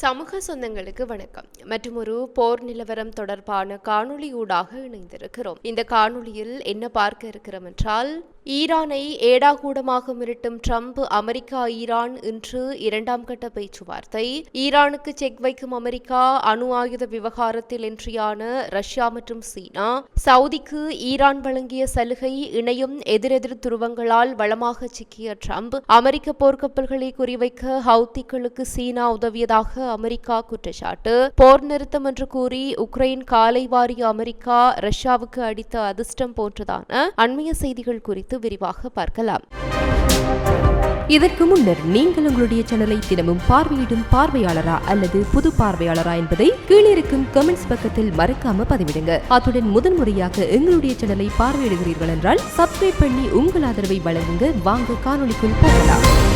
சமூக சொந்தங்களுக்கு வணக்கம். மற்றும் ஒரு போர் நிலவரம் தொடர்பான காணொளி ஊடாக இணைந்திருக்கிறோம். இந்த காணொளியில் என்ன பார்க்க இருக்கிறோம் என்றால் ஈரானை ஏடாகூடமாக மிரட்டும் ட்ரம்ப் அமெரிக்கா ஈரான் இன்று இரண்டாம் கட்ட பேச்சுவார்த்தை. ஈரானுக்கு செக் வைக்கும் அமெரிக்கா அணு ஆயுத விவகாரத்தில் என்றியான ரஷ்யா மற்றும் சீனா. சவுதிக்கு ஈரான் வழங்கிய சலுகை இணையும் எதிரெதிர் துருவங்களால் வளமாக சிக்கிய ட்ரம்ப் அமெரிக்க போர்க்கப்பல்களை குறிவைக்க ஹவுத்திகளுக்கு சீனா உதவியதாக அமெரிக்கா குற்றச்சாட்டு. போர் நிறுத்தம் என்று கூறி உக்ரைன் காலை வாரிய அமெரிக்கா ரஷ்யாவுக்கு அடித்த அதிர்ஷ்டம் போன்றதான அண்மைய செய்திகள் குறித்து விரிவாக பார்க்கலாம். இதற்கு முன்னர் நீங்கள் உங்களுடைய சேனலை தினமும் பார்வையிடும் பார்வையாளரா அல்லது புது பார்வையாளரா என்பதை கீழே இருக்கும் கமெண்ட்ஸ் பக்கத்தில் மறக்காம பதிவிடுங்க. அத்துடன் முதன்முறையாக எங்களுடைய சேனலை பார்வையிடுகிறீர்கள் என்றால் சப்ஸ்கிரைப் பண்ணி உங்கள் ஆதரவை வழங்குங்க. வாங்க காணொலிக்குள் போகலாம்.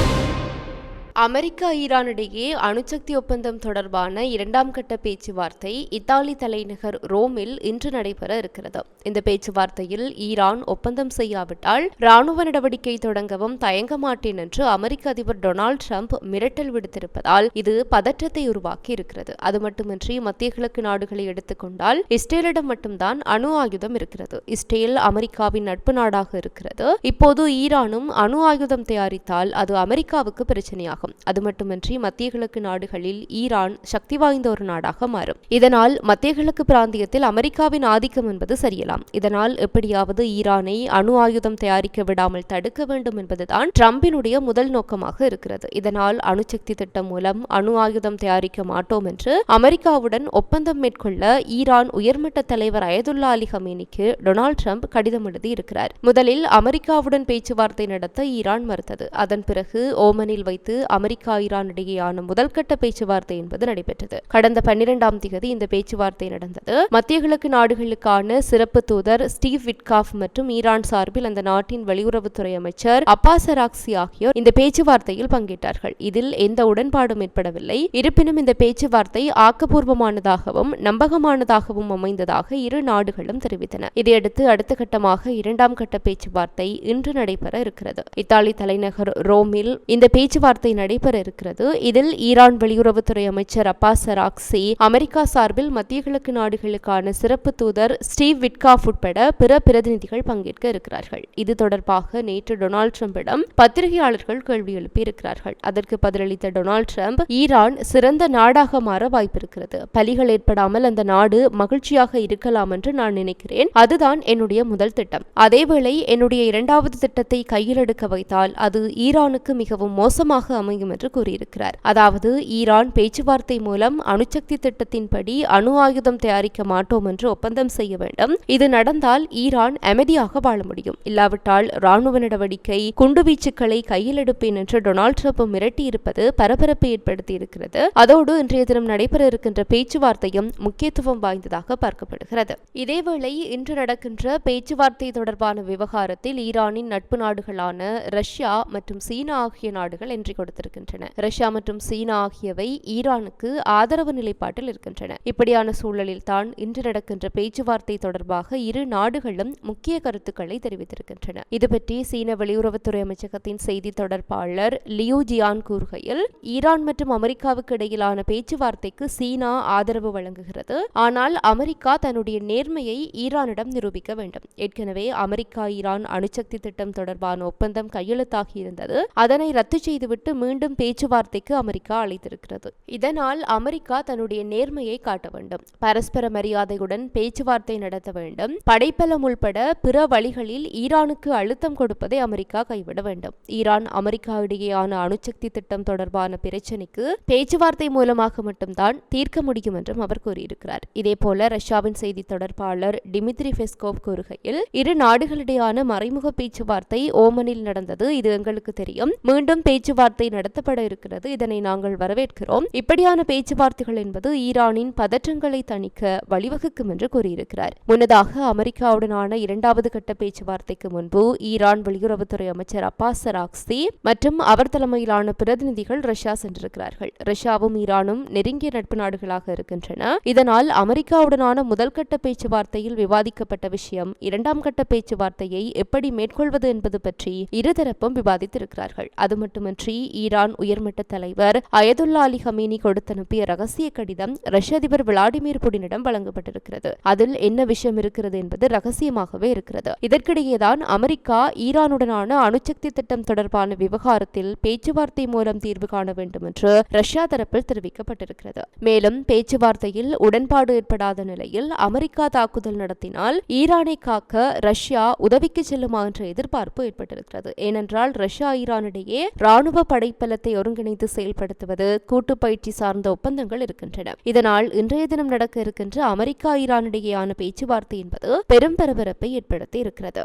அமெரிக்கா ஈரான் இடையே அணுசக்தி ஒப்பந்தம் தொடர்பான இரண்டாம் கட்ட பேச்சுவார்த்தை இத்தாலி தலைநகர் ரோமில் இன்று நடைபெற இருக்கிறது. இந்த பேச்சுவார்த்தையில் ஈரான் ஒப்பந்தம் செய்யாவிட்டால் ராணுவ நடவடிக்கை தொடங்கவும் தயங்க மாட்டேன் என்று அமெரிக்க அதிபர் டொனால்டு ட்ரம்ப் மிரட்டல் விடுத்திருப்பதால் இது பதற்றத்தை உருவாக்கி இருக்கிறது. அது மட்டுமின்றி மத்திய கிழக்கு நாடுகளை எடுத்துக்கொண்டால் இஸ்ரேலிடம் மட்டும்தான் அணு ஆயுதம் இருக்கிறது. இஸ்ரேல் அமெரிக்காவின் நட்பு நாடாக இருக்கிறது. இப்போது ஈரானும் அணு ஆயுதம் தயாரித்தால் அது அமெரிக்காவுக்கு பிரச்சனையாகும். ஆகும் அது மட்டுமின்றி மத்திய கிழக்கு நாடுகளில் ஈரான் சக்தி வாய்ந்த ஒரு நாடாக மாறும். இதனால் மத்திய கிழக்கு பிராந்தியத்தில் அமெரிக்காவின் ஆதிக்கம் என்பது சரியலாம். இதனால் எப்படியாவது ஈரானை அணு ஆயுதம் தயாரிக்க விடாமல் தடுக்க வேண்டும் என்பதுதான் டிரம்பினுடைய முதல் நோக்கமாக இருக்கிறது. இதனால் அணுசக்தி திட்டம் மூலம் அணு ஆயுதம் தயாரிக்க மாட்டோம் என்று அமெரிக்காவுடன் ஒப்பந்தம் மேற்கொள்ள ஈரான் உயர்மட்ட தலைவர் அயதுல்லா அலி ஹமேனிக்கு டொனால்டு ட்ரம்ப் கடிதம் எழுதி இருக்கிறார் முதலில் அமெரிக்காவுடன் பேச்சுவார்த்தை நடத்த ஈரான் மறுத்தது. அதன் பிறகு ஓமனில் வைத்து அமெரிக்கா ஈரான் இடையேயான முதல்கட்ட பேச்சுவார்த்தை என்பது நடைபெற்றது. கடந்த பன்னிரெண்டாம் தேதி இந்த பேச்சுவார்த்தை நடந்தது. மத்திய கிழக்கு நாடுகளுக்கான சிறப்பு தூதர் ஸ்டீவ் விட்காஃப் மற்றும் ஈரான் சார்பில் அந்த நாட்டின் வெளியுறவுத்துறை அமைச்சர் அப்பாஸ் அராக்சி ஆகியோர் இந்த பேச்சுவார்த்தையில் பங்கேற்றார்கள். இதில் எந்த உடன்பாடும் ஏற்படவில்லை. இருப்பினும் இந்த பேச்சுவார்த்தை ஆக்கப்பூர்வமானதாகவும் நம்பகமானதாகவும் அமைந்ததாக இரு நாடுகளும் தெரிவித்தன. இதையடுத்து அடுத்த கட்டமாக இரண்டாம் கட்ட பேச்சுவார்த்தை இன்று நடைபெற இருக்கிறது. இத்தாலி தலைநகர் ரோமில் இந்த பேச்சுவார்த்தை நடைபெற இருக்கிறது இதில் ஈரான் வெளியுறவுத்துறை அமைச்சர் அப்பாஸ் சராக்சி அமெரிக்கா சார்பில் மத்திய கிழக்கு நாடுகளுக்கான சிறப்பு தூதர் ஸ்டீவ் விட்காஃப் உட்பட பிற பிரதிநிதிகள் பங்கேற்க இருக்கிறார்கள். இது தொடர்பாக நேற்று டொனால்டு ட்ரம்பிடம் பத்திரிகையாளர்கள் கேள்வி எழுப்பியிருக்கிறார்கள். அதற்கு பதிலளித்த டொனால்டு ட்ரம்ப் ஈரான் சிறந்த நாடாக மாற வாய்ப்பிருக்கிறது. பலிகள் ஏற்படாமல் அந்த நாடு மகிழ்ச்சியாக இருக்கலாம் என்று நான் நினைக்கிறேன். அதுதான் என்னுடைய முதல் திட்டம். அதேவேளை என்னுடைய இரண்டாவது திட்டத்தை கையில் எடுக்க வைத்தால் அது ஈரானுக்கு மிகவும் மோசமாக அமையும் என்று கூறியிருக்கிறார். அதாவது ஈரான் பேச்சுவார்த்தை மூலம் அணுசக்தி திட்டத்தின்படி அணு ஆயுதம் தயாரிக்க மாட்டோம் என்று ஒப்பந்தம் செய்ய வேண்டும். இது நடந்தால் ஈரான் அமைதியாக வாழ முடியும். இல்லாவிட்டால் ராணுவ நடவடிக்கை குண்டுவீச்சுக்களை கையில் எடுப்பேன் என்று டொனால்டு ட்ரம்ப் மிரட்டியிருப்பது பரபரப்பை ஏற்படுத்தி இருக்கிறது அதோடு இன்றைய தினம் நடைபெற இருக்கின்ற பேச்சுவார்த்தையும் முக்கியத்துவம் வாய்ந்ததாக பார்க்கப்படுகிறது. இதேவேளை இன்று நடக்கின்ற பேச்சுவார்த்தை தொடர்பான விவகாரத்தில் ஈரானின் நட்பு நாடுகளான ரஷ்யா மற்றும் சீனா ஆகிய நாடுகள் என்றி கொடுத்திருக்கின்றன ரஷ்யா மற்றும் சீனா ஆகியவை ஈரானுக்கு ஆதரவு நிலைப்பாட்டில் இருக்கின்றன. இப்படியான சூழலில் தான் இன்று நடக்கின்ற பேச்சுவார்த்தை தொடர்பாக இரு நாடுகளும் முக்கிய கருத்துக்களை தெரிவித்திருக்கின்றன. இது பற்றி சீன வெளியுறவுத்துறை அமைச்சகத்தின் செய்தி தொடர்பாளர் லியூ ஜியான் கூறுகையில் ஈரான் மற்றும் அமெரிக்காவுக்கு இடையிலான பேச்சுவார்த்தைக்கு சீனா ஆதரவு வழங்குகிறது. ஆனால் அமெரிக்கா தன்னுடைய நேர்மையை ஈரானிடம் நிரூபிக்க வேண்டும். ஏற்கனவே அமெரிக்கா ஈரான் அணுசக்தி திட்டம் தொடர்பான ஒப்பந்தம் கையெழுத்தாகி இருந்தது. அதனை ரத்து செய்துவிட்டு மீண்டும் பேச்சுவார்த்தைக்கு அமெரிக்கா அழைத்திருக்கிறது. இதனால் அமெரிக்கா தன்னுடைய நேர்மையை காட்ட வேண்டும். பரஸ்பர மரியாதையுடன் பேச்சுவார்த்தை நடத்த வேண்டும். படைப்பலம் உள்பட பிற வழிகளில் ஈரானுக்கு அழுத்தம் கொடுப்பதை அமெரிக்கா கைவிட வேண்டும். ஈரான் அமெரிக்கா இடையேயான அணுசக்தி திட்டம் தொடர்பான பிரச்சினைக்கு பேச்சுவார்த்தை மூலமாக மட்டும்தான் தீர்க்க முடியும் என்றும் அவர் கூறியிருக்கிறார். இதேபோல ரஷ்யாவின் செய்தி தொடர்பாளர் டிமித்ரி பெஸ்கோவ் கூறுகையில் இரு நாடுகளிடையான மறைமுக பேச்சுவார்த்தை ஓமனில் நடந்தது. இது எங்களுக்கு தெரியும். மீண்டும் பேச்சுவார்த்தை நடத்தப்பட இருக்கிறது. இதனை நாங்கள் வரவேற்கிறோம். இப்படியான பேச்சுவார்த்தைகள் என்பது ஈரானின் பதற்றங்களை தணிக்க வழிவகுக்கும் என்று கூறியிருக்கிறார். முன்னதாக அமெரிக்காவுடனான இரண்டாவது கட்ட பேச்சுவார்த்தைக்கு முன்பு ஈரான் வெளியுறவுத்துறை அமைச்சர் அப்பாஸ் சராக்சி மற்றும் அவர் தலைமையிலான பிரதிநிதிகள் ரஷ்யா சென்றிருக்கிறார்கள். ரஷ்யாவும் ஈரானும் நெருங்கிய நட்பு நாடுகளாக இருக்கின்றன. இதனால் அமெரிக்காவுடனான முதல் கட்ட பேச்சுவார்த்தையில் விவாதிக்கப்பட்ட விஷயம் இரண்டாம் கட்ட பேச்சுவார்த்தையை எப்படி மேற்கொள்வது என்பது பற்றி இருதரப்பும் விவாதித்திருக்கிறார்கள். அது மட்டுமின்றி ஈரான் உயர்மட்ட தலைவர் அயதுல்லா அலி ஹமீனி கொடுத்தனுப்பிய ரகசிய கடிதம் ரஷ்ய அதிபர் விளாடிமிர் புடினிடம் வழங்கப்பட்டிருக்கிறது. அதில் என்ன விஷயம் இருக்கிறது என்பது ரகசியமாகவே இருக்கிறது. இதற்கிடையேதான் அமெரிக்கா ஈரானுடனான அணுசக்தி திட்டம் தொடர்பான விவகாரத்தில் பேச்சுவார்த்தை மூலம் தீர்வு காண வேண்டும் என்று ரஷ்யா தரப்பில் தெரிவிக்கப்பட்டிருக்கிறது. மேலும் பேச்சுவார்த்தையில் உடன்பாடு ஏற்படாத நிலையில் அமெரிக்கா தாக்குதல் நடத்தினால் ஈரானை காக்க ரஷ்யா உதவிக்கு செல்லுமா என்ற எதிர்பார்ப்பு ஏற்பட்டிருக்கிறது. ஏனென்றால் ரஷ்யா ஈரானிடையே ராணுவ படைப்பலத்தை ஒருங்கிணைத்து செயல்படுத்துவது கூட்டு பயிற்சி சார்ந்த ஒப்பந்தங்கள் இருக்கின்றன. இதனால் இன்றைய தினம் நடக்க இருக்கின்ற அமெரிக்கா ஈரானிடையேயான பேச்சுவார்த்தை என்பது பெரும் பரபரப்பை ஏற்படுத்தி இருக்கிறது.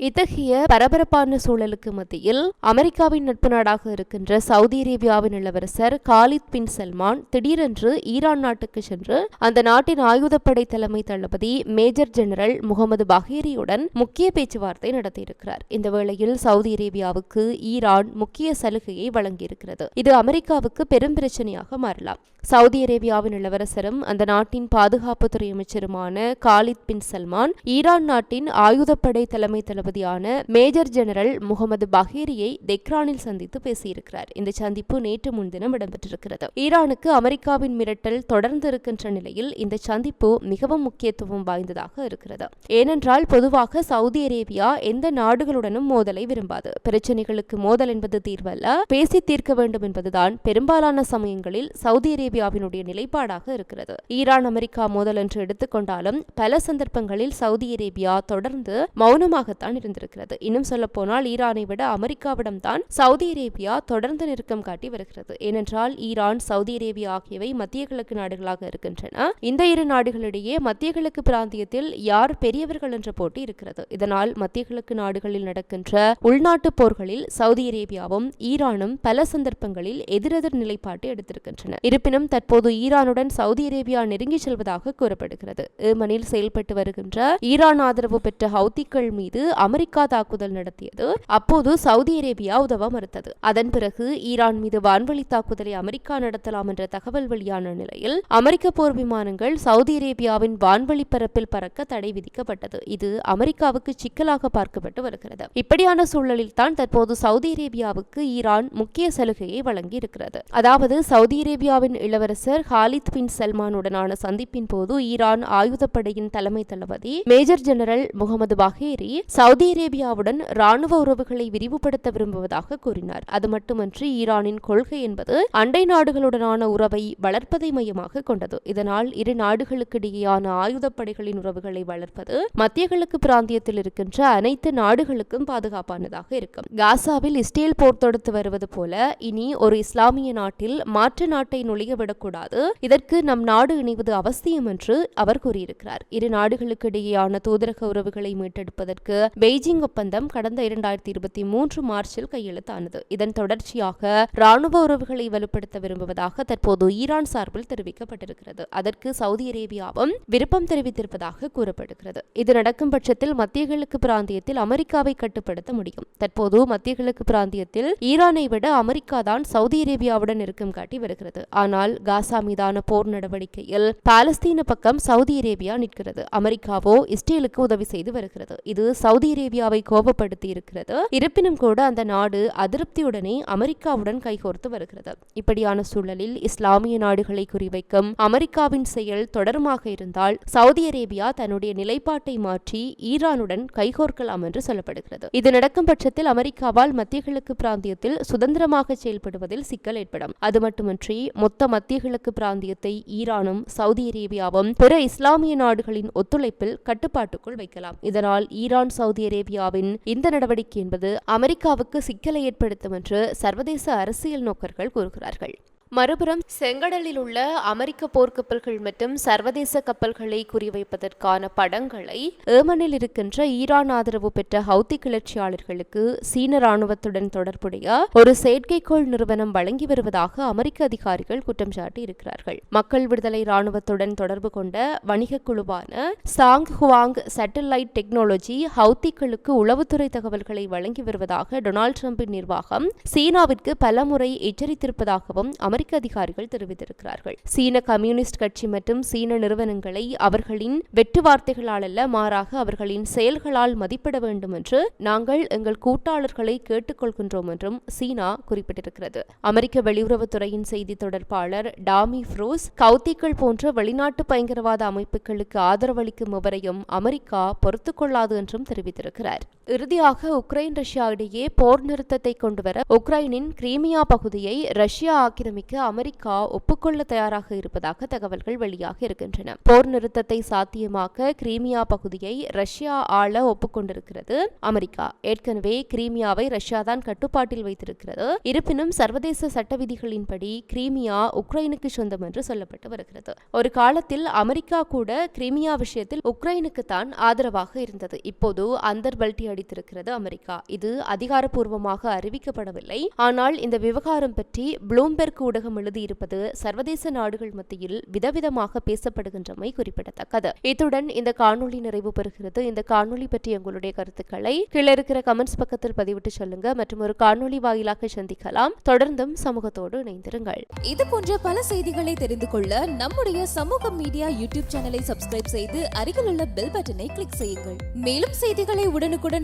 இத்தகைய பரபரப்பான சூழலுக்கு மத்தியில் அமெரிக்காவின் நட்பு நாடாக இருக்கின்ற சவுதி அரேபியாவின் இளவரசர் காலித் பின் சல்மான் திடீரென்று ஈரான் நாட்டுக்கு சென்று அந்த நாட்டின் ஆயுதப்படை தலைமை தளபதி மேஜர் ஜெனரல் முகமது பஹேரியுடன் முக்கிய பேச்சுவார்த்தை நடத்தியிருக்கிறார். இந்த வேளையில் சவுதி அரேபியாவுக்கு ஈரான் முக்கிய சலுகையை வழங்கியிருக்கிறது. இது அமெரிக்காவுக்கு பெரும் பிரச்சனையாக மாறலாம். சவுதி அரேபியாவின் இளவரசரும் அந்த நாட்டின் பாதுகாப்புத்துறை அமைச்சருமான காலித் பின் சல்மான் ஈரான் நாட்டின் ஆயுதப்படை தலைமை தளபதி தளபதியான மேஜர் ஜெனரல் முகமது பஹேரியை தெக்ரானில் சந்தித்து பேசியிருக்கிறார். இந்த சந்திப்பு நேற்று முன்தினம் இடம்பெற்றிருக்கிறது. ஈரானுக்கு அமெரிக்காவின் மிரட்டல் தொடர்ந்து இருக்கின்ற நிலையில் இந்த சந்திப்பு மிகவும் முக்கியத்துவம் வாய்ந்ததாக இருக்கிறது. ஏனென்றால் பொதுவாக சவுதி அரேபியா எந்த நாடுகளுடனும் மோதலை விரும்பாது. பிரச்சனைகளுக்கு மோதல் என்பது தீர்வல்ல. பேசி தீர்க்க வேண்டும் என்பதுதான் பெரும்பாலான சமயங்களில் சவுதி அரேபியாவினுடைய நிலைப்பாடாக இருக்கிறது. ஈரான் அமெரிக்கா மோதல் என்று எடுத்துக்கொண்டாலும் பல சந்தர்ப்பங்களில் சவுதி அரேபியா தொடர்ந்து மௌனமாகத்தான் இருந்திருக்கிறது இன்னும் சொல்ல போனால் ஈரானை விட அமெரிக்காவிடம் தான் சவுதி அரேபியா தொடர்ந்து நெருக்கம் காட்டி வருகிறது. ஏனென்றால் ஈரான் சவுதி அரேபியா ஆகியவை மத்திய கிழக்கு நாடுகளாக இருக்கின்றன. இந்த இரு நாடுகளிடையே மத்திய கிழக்கு பிராந்தியத்தில் யார் பெரியவர்கள் என்ற போட்டி இருக்கிறது. இதனால் மத்திய கிழக்கு நாடுகளில் நடக்கின்ற உள்நாட்டு போர்களில் சவுதி அரேபியாவும் ஈரானும் பல சந்தர்ப்பங்களில் எதிரெதிர் நிலைப்பாட்டை எடுத்திருக்கின்றன. இருப்பினும் தற்போது ஈரானுடன் சவுதி அரேபியா நெருங்கி செல்வதாக கூறப்படுகிறது. ஏமனில் செயல்பட்டு வருகின்ற ஈரான் ஆதரவு பெற்ற ஹவுத்திகள் மீது அமெரிக்கா தாக்குதல் நடத்தியது. அப்போது சவுதி அரேபியா உதவ மறுத்தது. அதன் பிறகு ஈரான் மீது வான்வழி தாக்குதலை அமெரிக்கா நடத்தலாம் என்ற தகவல் வெளியான நிலையில் அமெரிக்க போர் விமானங்கள் சவுதி அரேபியாவின் வான்வழி பரப்பில் பறக்க தடை விதிக்கப்பட்டது. இது அமெரிக்காவுக்கு சிக்கலாக பார்க்கப்பட்டு வருகிறது. இப்படியான சூழலில் தான் தற்போது சவுதி அரேபியாவுக்கு ஈரான் முக்கிய சலுகையை வழங்கி இருக்கிறது அதாவது சவுதி அரேபியாவின் இளவரசர் ஹாலித் பின் சல்மானுடனான சந்திப்பின் போது ஈரான் ஆயுதப்படையின் தலைமை தளபதி major general Mohammad Bagheri Saudi அரேபியாவுடன் ராணுவ உறவுகளை விரிவுபடுத்த விரும்புவதாக கூறினார். அது மட்டுமன்றி ஈரானின் கொள்கை என்பது அண்டை நாடுகளுடனான உறவை வளர்ப்பதை மையமாக கொண்டது. இதனால் இரு நாடுகளுக்கிடையேயான ஆயுதப்படைகளின் உறவுகளை வளர்ப்பது மத்திய கிழக்கு பிராந்தியத்தில் இருக்கின்ற அனைத்து நாடுகளுக்கும் பாதுகாப்பானதாக இருக்கும். காசாவில் இஸ்ரேல் போர் தொடுத்து வருவது போல இனி ஒரு இஸ்லாமிய நாட்டில் மாற்று நாட்டை நுழையவிடக்கூடாது. இதற்கு நம் நாடு இணைவது அவசியம் என்று அவர் கூறியிருக்கிறார். இரு நாடுகளுக்கு இடையேயான தூதரக உறவுகளை மீட்டெடுப்பதற்கு பெய்ஜிங் ஒப்பந்தம் கடந்த இரண்டாயிரத்தி இருபத்தி மூன்று மார்ச்சில் கையெழுத்தானது. இதன் தொடர்ச்சியாக ராணுவ உறவுகளை வலுப்படுத்த விரும்புவதாக தற்போது ஈரான் சார்பில் தெரிவிக்கப்பட்டிருக்கிறது. அதற்கு சவுதி அரேபியாவும் விருப்பம் தெரிவித்திருப்பதாக கூறப்படுகிறது. இது நடக்கும் பட்சத்தில் மத்திய கிழக்கு பிராந்தியத்தில் அமெரிக்காவை கட்டுப்படுத்த முடியும். தற்போது மத்திய கிழக்கு பிராந்தியத்தில் ஈரானை விட அமெரிக்கா தான் சவுதி அரேபியாவுடன் நெருக்கம் காட்டி வருகிறது. ஆனால் காசா மீதான போர் நடவடிக்கையில் பாலஸ்தீன பக்கம் சவுதி அரேபியா நிற்கிறது. அமெரிக்காவோ இஸ்ரேலுக்கு உதவி செய்து வருகிறது. இது சவுதி அரேபியாவை கோபப்படுத்தி இருக்கிறது இருப்பினும் கூட அந்த நாடு அதிருப்தியுடனே அமெரிக்காவுடன் கைகோர்த்து வருகிறது. இப்படியான சூழலில் இஸ்லாமிய நாடுகளை குறிவைக்கும் அமெரிக்காவின் செயல் தொடருமாக இருந்தால் சவுதி அரேபியா தன்னுடைய நிலைப்பாட்டை மாற்றி ஈரானுடன் கைகோர்க்கலாம் என்று சொல்லப்படுகிறது. இது நடக்கும் பட்சத்தில் அமெரிக்காவால் மத்திய கிழக்கு பிராந்தியத்தில் சுதந்திரமாக செயல்படுவதில் சிக்கல் ஏற்படும். அது மட்டுமின்றி மொத்த மத்திய கிழக்கு பிராந்தியத்தை ஈரானும் சவுதி அரேபியாவும் பிற இஸ்லாமிய நாடுகளின் ஒத்துழைப்பில் கட்டுப்பாட்டுக்குள் வைக்கலாம். இதனால் ஈரான் சவுதி அரேபியாவின் இந்த நடவடிக்கை என்பது அமெரிக்காவுக்கு சிக்கலை ஏற்படுத்தும் என்று சர்வதேச அரசியல் நோக்கர்கள் கூறுகிறார்கள். மறுபுறம் செங்கடலில் உள்ள அமெரிக்க போர்க்கப்பல்கள் மற்றும் சர்வதேச கப்பல்களை குறிவைப்பதற்கான படங்களை ஏமனில் இருக்கின்ற ஈரான் ஆதரவு பெற்ற ஹவுத்தி கிளர்ச்சியாளர்களுக்கு சீன ராணுவத்துடன் தொடர்புடைய ஒரு செயற்கைக்கோள் நிறுவனம் வழங்கி வருவதாக அமெரிக்க அதிகாரிகள் குற்றம் சாட்டி இருக்கிறார்கள் மக்கள் விடுதலை ராணுவத்துடன் தொடர்பு கொண்ட வணிக குழுவான சாங் ஹுவாங் சேட்டலைட் டெக்னாலஜி ஹவுத்திகளுக்கு உளவுத்துறை தகவல்களை வழங்கி வருவதாக டொனால்டு டிரம்பின் நிர்வாகம் சீனாவிற்கு பலமுறை எச்சரித்திருப்பதாகவும் அமெரிக்க அமெரிக்க அதிகாரிகள் தெரிவித்திருக்கிறார்கள். சீன கம்யூனிஸ்ட் கட்சி மற்றும் சீன நிறுவனங்களை அவர்களின் வெற்று வார்த்தைகளால் அல்ல மாறாக அவர்களின் செயல்களால் மதிப்பிட வேண்டும் என்று நாங்கள் எங்கள் கூட்டாளர்களை கேட்டுக்கொள்கின்றோம் என்றும் சீனா குறிப்பிட்டிருக்கிறது. அமெரிக்க வெளியுறவுத்துறையின் செய்தி தொடர்பாளர் டாமி ஃப்ரோஸ் கவுத்திகள் போன்ற வெளிநாட்டு பயங்கரவாத அமைப்புகளுக்கு ஆதரவளிக்கும் எவரையும் அமெரிக்கா பொறுத்துக்கொள்ளாது என்றும் தெரிவித்திருக்கிறார். இறுதியாக உக்ரைன் ரஷ்யா இடையே போர் நிறுத்தத்தை கொண்டுவர உக்ரைனின் கிரீமியா பகுதியை ரஷ்யா ஆக்கிரமிக்க அமெரிக்கா ஒப்புக்கொள்ள தயாராக இருப்பதாக தகவல்கள் வெளியாக இருக்கின்றன. போர் நிறுத்தத்தை சாத்தியமாக்க கிரீமியா பகுதியை ரஷ்யா ஆள ஒப்புக்கொண்டிருக்கிறது அமெரிக்கா. ஏற்கனவே கிரீமியாவை ரஷ்யா தான் கட்டுப்பாட்டில் வைத்திருக்கிறது. இருப்பினும் சர்வதேச சட்ட விதிகளின்படி கிரீமியா உக்ரைனுக்கு சொந்தம் என்று சொல்லப்பட்டு வருகிறது. ஒரு காலத்தில் அமெரிக்கா கூட கிரீமியா விஷயத்தில் உக்ரைனுக்கு தான் ஆதரவாக இருந்தது. இப்போது அந்தர் பல்டி முறியடித்திருக்கிறது அமெரிக்கா. இது அதிகாரப்பூர்வமாக அறிவிக்கப்படவில்லை. ஆனால் இந்த விவகாரம் பற்றி ப்ளூம்பெர்க் ஊடகம் எழுதியிருப்பது சர்வதேச நாடுகள் மத்தியில் விதவிதமாக பேசப்படுகின்றமை குறிப்பிடத்தக்கது. இத்துடன் இந்த காணொலி நிறைவு பெறுகிறது. இந்த காணொலி பற்றி உங்களுடைய கருத்துக்களை கீழே இருக்கிற கமெண்ட்ஸ் பக்கத்தில் பதிவிட்டு சொல்லுங்க. மற்றும் ஒரு காணொளி வாயிலாக சந்திக்கலாம். தொடர்ந்தும் சமூகத்தோடு இணைந்திருங்கள். இது போன்ற பல செய்திகளை தெரிந்து கொள்ள நம்முடைய சமூக மீடியா யூடியூப் சேனலை சப்ஸ்கிரைப் செய்து அருகில் உள்ள பெல் பட்டனை கிளிக் செய்யுங்கள். மேலும் செய்திகளை உடனுக்குடன்